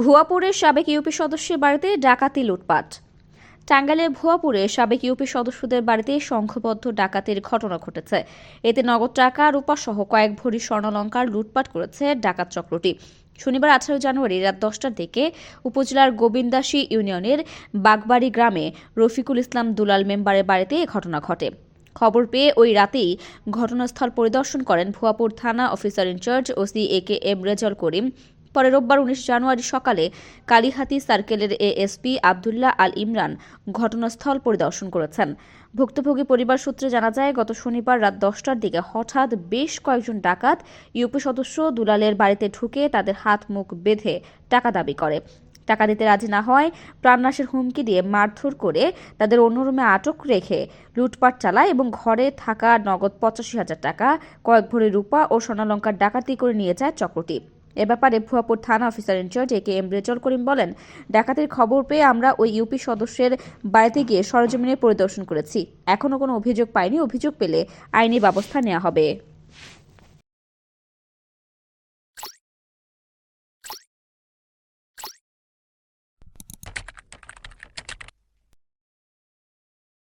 ভুয়াপুরের সাবেক ইউপি সদস্যের বাড়িতে ডাকাতি লুটপাট। টাঙ্গাইলের ভুয়াপুরে সাবেক ইউপি সদস্যদের বাড়িতে সংঘবদ্ধ ডাকাতির ঘটনা ঘটেছে। এতে নগদ টাকা, রূপা সহ কয়েক ভরি স্বর্ণলঙ্কার লুটপাট করেছে ডাকাত চক্রটি। শনিবার আঠারো জানুয়ারি রাত দশটার দিকে উপজেলার গোবিন্দাসী ইউনিয়নের বাগবাড়ি গ্রামে রফিকুল ইসলাম দুলাল মেম্বারের বাড়িতে এ ঘটনা ঘটে। খবর পেয়ে ওই রাতেই ঘটনাস্থল পরিদর্শন করেন ভুয়াপুর থানা officer in charge OC A K M Rezaul Karim. পরে রোববার উনিশ জানুয়ারি সকালে কালীহাতি সার্কেলের এএসপি আবদুল্লাহ আল ইমরান ঘটনাস্থল পরিদর্শন করেছেন। ভুক্তভোগী পরিবার সূত্রে জানা যায়, গত শনিবার রাত দশটার দিকে হঠাৎ বেশ কয়েকজন ডাকাত ইউপি সদস্য দুলালের বাড়িতে ঢুকে তাদের হাত মুখ বেঁধে টাকা দাবি করে। টাকা দিতে রাজি না হয়, প্রাণনাশের হুমকি দিয়ে মারধর করে তাদের অন্য রুমে আটক রেখে লুটপাট চালায় এবং ঘরে থাকা নগদ পঁচাশি হাজার টাকা, কয়েক ভরি রূপা ও সোনালঙ্কার ডাকাতি করে নিয়ে যায় চক্রটি। এ ব্যাপারে ভুয়াপুর থানা officer in charge A K M Rezaul Karim বলেন, ডাকাতির খবর পেয়ে আমরা ওই ইউপি সদস্যের বাড়িতে গিয়ে সরজমিনে পরিদর্শন করেছি। এখনও কোনো অভিযোগ পাইনি, অভিযোগ পেলে আইনি ব্যবস্থা নেওয়া হবে।